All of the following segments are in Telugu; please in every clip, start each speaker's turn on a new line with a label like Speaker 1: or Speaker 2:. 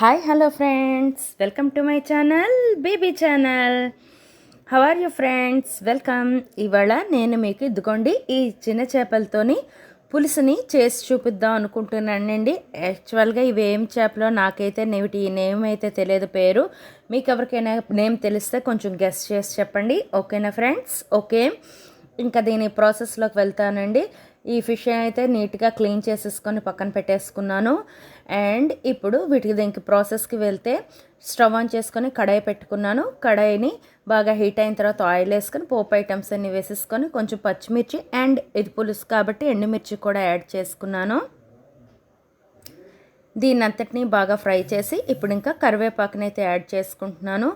Speaker 1: Hi hello friends welcome to my channel baby channel how are you friends welcome ఇవాళ నేను మీకు ఇదిగోండి ఈ చిన్న చేపలతోని పులుసుని చేసి చూపిద్దాం అనుకుంటున్నానండి. యాక్చువల్గా ఇవి ఏం చేపలో నాకైతే నేటి నేమ్ అయితే తెలియదు పేరు. మీకు ఎవరికైనా నేమ్ తెలిస్తే కొంచెం గెస్ట్ చేసి చెప్పండి. ఓకేనా ఫ్రెండ్స్ ఓకే ఇంకా దీని ప్రాసెస్లోకి వెళ్తానండి. ఈ ఫిష్ అయితే నీట్గా క్లీన్ చేసేసుకొని పక్కన పెట్టేసుకున్నాను. అండ్ ఇప్పుడు వీటికి దీనికి ప్రాసెస్కి వెళ్తే స్టవ్ ఆన్ చేసుకొని కడాయి పెట్టుకున్నాను. కడాయిని బాగా హీట్ అయిన తర్వాత ఆయిల్ వేసుకొని పోపు ఐటమ్స్ అన్ని వేసేసుకొని కొంచెం పచ్చిమిర్చి అండ్ ఇది పులుసు కాబట్టి ఎండుమిర్చి కూడా యాడ్ చేసుకున్నాను. దీన్ని అంతటినీ బాగా ఫ్రై చేసి ఇప్పుడు ఇంకా కరివేపాకునైతే యాడ్ చేసుకుంటున్నాను.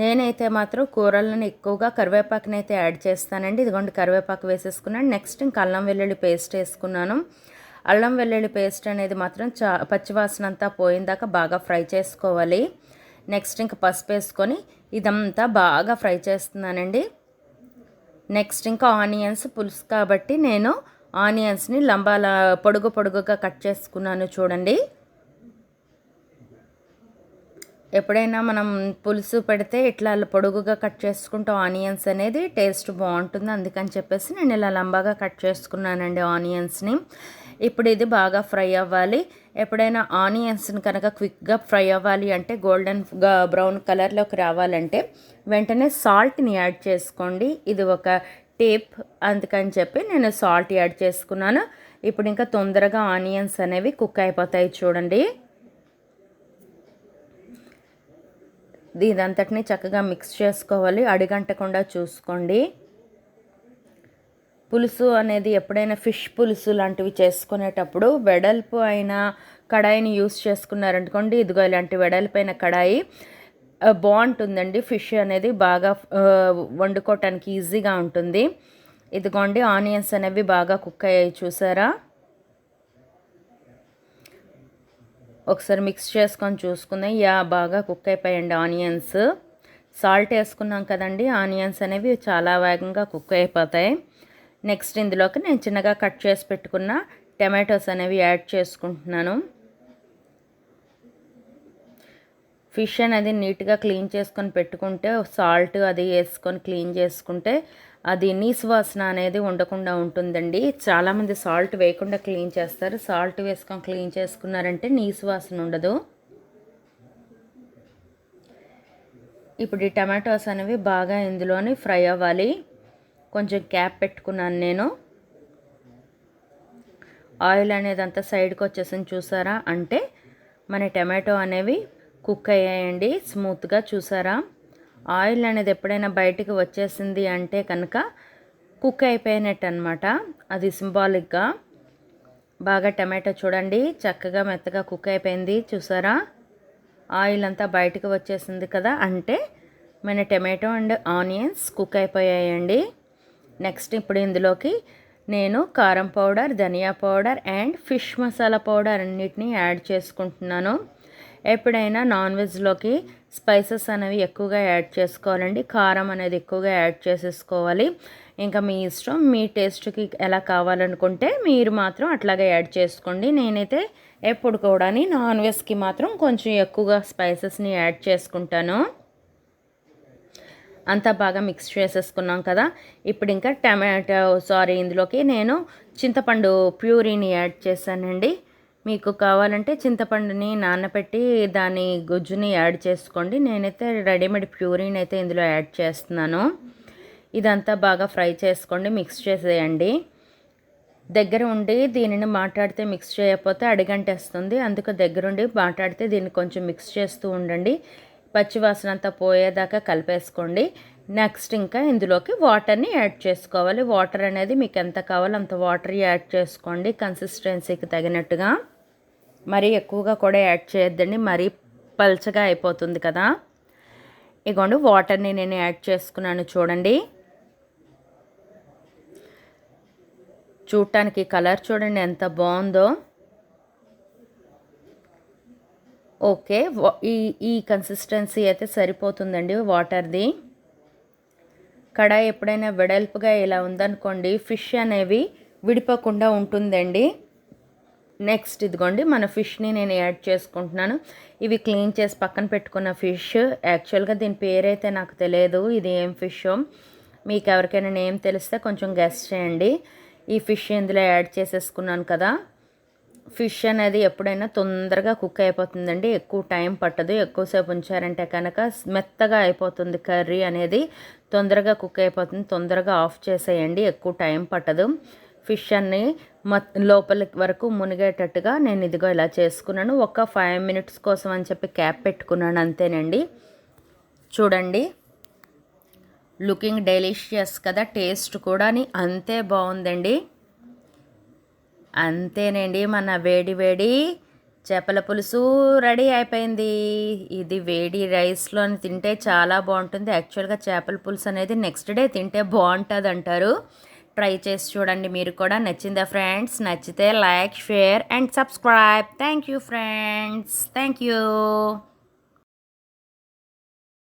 Speaker 1: నేనైతే మాత్రం కూరలను ఎక్కువగా కరివేపాకునైతే యాడ్ చేస్తానండి. ఇదిగోండి కరివేపాకు వేసేసుకున్నాను. నెక్స్ట్ ఇంకా అల్లం వెల్లుల్లి పేస్ట్ వేసుకున్నాను. అల్లం వెల్లుల్లి పేస్ట్ అనేది మాత్రం చా పచ్చివాసన అంతా పోయిందాక బాగా ఫ్రై చేసుకోవాలి. నెక్స్ట్ ఇంకా పసుపు వేసుకొని ఇదంతా బాగా ఫ్రై చేస్తున్నానండి. నెక్స్ట్ ఇంకా ఆనియన్స్ పులుసు కాబట్టి నేను ఆనియన్స్ని లంబాల పొడుగు పొడుగుగా కట్ చేసుకున్నాను చూడండి. ఎప్పుడైనా మనం పులుసు పెడితే ఇట్లా పొడుగుగా కట్ చేసుకుంటాం ఆనియన్స్ అనేది టేస్ట్ బాగుంటుంది. అందుకని చెప్పేసి నేను ఇలా లంబాగా కట్ చేసుకున్నానండి ఆనియన్స్ని. ఇప్పుడు ఇది బాగా ఫ్రై అవ్వాలి. ఎప్పుడైనా ఆనియన్స్ని కనుక క్విక్గా ఫ్రై అవ్వాలి అంటే గోల్డెన్ బ్రౌన్ కలర్లోకి రావాలంటే వెంటనే సాల్ట్ని యాడ్ చేసుకోండి. ఇది ఒక టేప్. అందుకని చెప్పి నేను సాల్ట్ యాడ్ చేసుకున్నాను. ఇప్పుడు ఇంకా తొందరగా ఆనియన్స్ అనేవి కుక్ అయిపోతాయి చూడండి. దీనంతటిని చక్కగా మిక్స్ చేసుకోవాలి. అడిగంటకుండా చూసుకోండి. పులుసు అనేది ఎప్పుడైనా ఫిష్ పులుసు లాంటివి చేసుకునేటప్పుడు వెడల్పు అయిన కడాయిని యూస్ చేసుకున్నారనుకోండి ఇదిగో ఇలాంటి వెడల్పైన కడాయి బాగుంటుందండి. ఫిష్ అనేది బాగా వండుకోవటానికి ఈజీగా ఉంటుంది. ఇదిగోండి ఆనియన్స్ అనేవి బాగా కుక్ అయ్యాయి చూసారా? ఒకసారి మిక్స్ చేసుకొని చూసుకుందాం యా బాగా కుక్ అయిపోయండి ఆనియన్స్ సాల్ట్ వేసుకున్నాం కదండి. ఆనియన్స్ అనేవి చాలా వేగంగా కుక్ అయిపోతాయి. నెక్స్ట్ ఇందులోకి నేను చిన్నగా కట్ చేసి పెట్టుకున్న టమాటోస్ అనేవి యాడ్ చేసుకుంటున్నాను. ఫిష్ అనేది నీట్గా క్లీన్ చేసుకొని పెట్టుకుంటే సాల్ట్ అది వేసుకొని క్లీన్ చేసుకుంటే అది నీసు వాసన అనేది ఉండకుండా ఉంటుందండి. చాలామంది సాల్ట్ వేయకుండా క్లీన్ చేస్తారు. సాల్ట్ వేసుకొని క్లీన్ చేసుకున్నారంటే నీసు వాసన ఉండదు. ఇప్పుడు ఈ టమాటోస్ అనేవి బాగా ఇందులోని ఫ్రై అవ్వాలి. కొంచెం క్యాప్ పెట్టుకున్నాను నేను. ఆయిల్ అనేది అంతా సైడ్కి వచ్చేసింది చూసారా? అంటే మన టమాటో అనేవి కుక్ అయ్యాయండి. స్మూత్గా చూసారా? ఆయిల్ అనేది ఎప్పుడైనా బయటికి వచ్చేసింది అంటే కనుక కుక్ అయిపోయినట్టు అనమాట అది సింబాలిక్గా. బాగా టమాటో చూడండి చక్కగా మెత్తగా కుక్ అయిపోయింది చూసారా? ఆయిల్ అంతా బయటకు వచ్చేసింది కదా అంటే మన టమాటో అండ్ ఆనియన్స్ కుక్ అయిపోయాయండి. నెక్స్ట్ ఇప్పుడు ఇందులోకి నేను కారం powder dhaniya powder and fish masala powder అన్నిటినీ యాడ్ చేసుకుంటున్నాను. ఎప్పుడైనా నాన్ వెజ్లోకి స్పైసెస్ అనేవి ఎక్కువగా యాడ్ చేసుకోవాలండి. కారం అనేది ఎక్కువగా యాడ్ చేసేసుకోవాలి. ఇంకా మీ ఇష్టం మీ టేస్ట్కి ఎలా కావాలనుకుంటే మీరు మాత్రం అట్లాగే యాడ్ చేసుకోండి. నేనైతే ఎప్పుడు కూడా నాన్ వెజ్కి మాత్రం కొంచెం ఎక్కువగా స్పైసెస్ని యాడ్ చేసుకుంటాను. అంతా బాగా మిక్స్ చేసేసుకున్నాం కదా. ఇప్పుడు ఇంకా టమాటో సారీ ఇందులోకి నేను చింతపండు ప్యూరీని యాడ్ చేశానండి. మీకు కావాలంటే చింతపండుని నానబెట్టి దాని గుజ్జుని యాడ్ చేసుకోండి. నేనైతే రెడీమేడ్ ప్యూరిని అయితే ఇందులో యాడ్ చేస్తున్నాను. ఇదంతా బాగా ఫ్రై చేసుకోండి మిక్స్ చేసేయండి. దగ్గర ఉండి దీనిని మాట్లాడితే మిక్స్ చేయకపోతే అడిగంటేస్తుంది. అందుకు దగ్గరుండి మాట్లాడితే దీన్ని కొంచెం మిక్స్ చేస్తూ ఉండండి. పచ్చివాసన అంతా పోయేదాకా కలిపేసుకోండి. నెక్స్ట్ ఇంకా ఇందులోకి వాటర్ని యాడ్ చేసుకోవాలి. వాటర్ అనేది మీకు ఎంత కావాలో అంత వాటర్ యాడ్ చేసుకోండి కన్సిస్టెన్సీకి తగినట్టుగా. మరీ ఎక్కువగా కూడా యాడ్ చేయొద్దండి. మరీ పల్చగా అయిపోతుంది కదా. ఇగోండి వాటర్ని నేను యాడ్ చేసుకున్నాను చూడండి. చూడటానికి కలర్ చూడండి ఎంత బాగుందో. ఓకే ఈ ఈ కన్సిస్టెన్సీ అయితే సరిపోతుందండి వాటర్ది. కడాయి ఎప్పుడైనా వెడల్పుగా ఇలా ఉందనుకోండి ఫిష్ అనేవి విడిపోకుండా ఉంటుందండి. నెక్స్ట్ ఇదిగోండి మన ఫిష్ని నేను యాడ్ చేసుకుంటున్నాను. ఇవి క్లీన్ చేసి పక్కన పెట్టుకున్న ఫిష్. యాక్చువల్గా దీని పేరైతే నాకు తెలియదు ఇది ఏం ఫిష్. మీకు ఎవరికైనా నేమ్ తెలిస్తే కొంచెం గెస్ట్ చేయండి. ఈ ఫిష్ ఇందులో యాడ్ చేసేసుకున్నాను కదా. ఫిష్ అనేది ఎప్పుడైనా తొందరగా కుక్ అయిపోతుందండి ఎక్కువ టైం పట్టదు ఎక్కువసేపు ఉంచారంటే కనుక మెత్తగా అయిపోతుంది కర్రీ అనేది. తొందరగా కుక్ అయిపోతుంది తొందరగా ఆఫ్ చేసేయండి ఎక్కువ టైం పట్టదు. ఫిష్ అన్ని లోపలి వరకు మునిగేటట్టుగా నేను ఇదిగో ఇలా చేసుకున్నాను. ఒక ఫైవ్ మినిట్స్ కోసం అని చెప్పి క్యాప్ పెట్టుకున్నాను అంతేనండి. చూడండి. లుకింగ్ డెలిషియస్ కదా టేస్ట్ కూడా అంతే బాగుందండి. అంతేనండి మన వేడి వేడి చేపల పులుసు రెడీ అయిపోయింది. ఇది వేడి రైస్లో తింటే చాలా బాగుంటుంది. యాక్చువల్గా చేపల పులుసు అనేది నెక్స్ట్ డే తింటే బాగుంటుంది అంటారు ట్రై చేసి చూడండి మీరు కూడా. నచ్చిందా ఫ్రెండ్స్? నచ్చితే like share and subscribe. Thank you friends. Thank you.